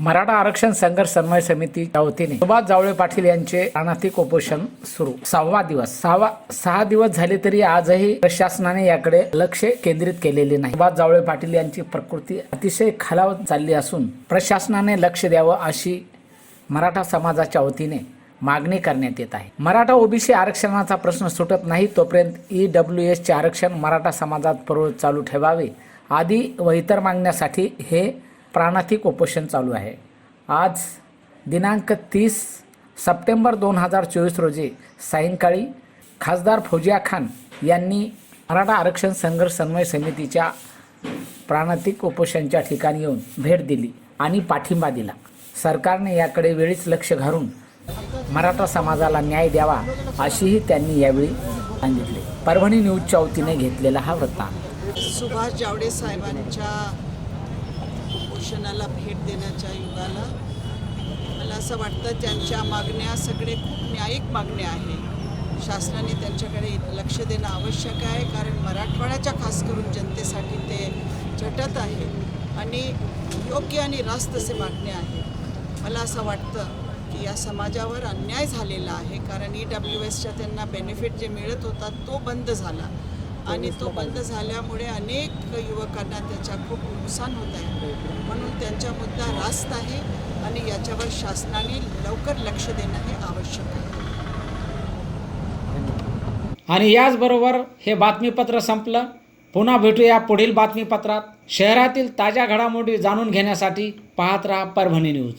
मराठा आरक्षण संघर्ष समन्वय समितीच्या वतीने सुभाष जावळे पाटील यांचे अनाथिक उपोषण सुरू. सहावा दिवस. सहावा सहा दिवस झाले तरी आजही प्रशासनाने याकडे लक्ष केंद्रित केलेले नाही. सुभाष जावळे पाटील यांची प्रकृती अतिशय खालावत चालली असून प्रशासनाने लक्ष द्यावं अशी मराठा समाजाच्या वतीने मागणी करण्यात येत आहे. मराठा ओबीसी आरक्षणाचा प्रश्न सुटत नाही तोपर्यंत ई डब्ल्यू एसचे आरक्षण मराठा समाजात प्रवृत्त चालू ठेवावे. आदी व इतर मागण्यासाठी हे प्राणातिक उपोषण चालू आहे. आज दिनांक तीस सप्टेंबर दोन हजार चोवीस रोजी सायंकाळी खासदार फौजिया खान यांनी मराठा आरक्षण संघर्ष समन्वय समितीच्या प्राणातिक उपोषणच्या ठिकाणी येऊन भेट दिली आणि पाठिंबा दिला. सरकारने याकडे वेळीच लक्ष घालून मराठा समाजाला न्याय द्यावा अशीही त्यांनी यावेळी सांगितले. परभणी न्यूजच्या वतीने घेतलेला हा वृत्तांत. सुभाष जावडे साहेबांच्या उपोषणाला भेट देण्याच्या युगाला मला असं वाटतं त्यांच्या मागण्या सगळे खूप न्यायिक मागण्या आहे शासनाने त्यांच्याकडे लक्ष देणं आवश्यक आहे कारण मराठवाड्याच्या खास करून जनतेसाठी ते झटत आहे आणि योग्य आणि रास्त असे मागणे आहे मला असं वाटतं की या समाजावर अन्याय झालेला आहे कारण ई डब्ल्यू एसच्या त्यांना बेनिफिट जे मिळत होता तो बंद झाला. आणि तो बंद झाल्यामुळे अनेक युवकांना त्याच्या खूप नुकसान होत आहे. म्हणून त्यांचा मुद्दा रास्त आहे आणि याच्यावर शासनाने लवकर लक्ष देणं हे आवश्यक आहे. आणि याचबरोबर हे बातमीपत्र संपलं. पुन्हा भेटूया पुढील बातमीपत्रात. शहरातील ताज्या घडामोडी जाणून घेण्यासाठी पाहत राहा परभणी न्यूज.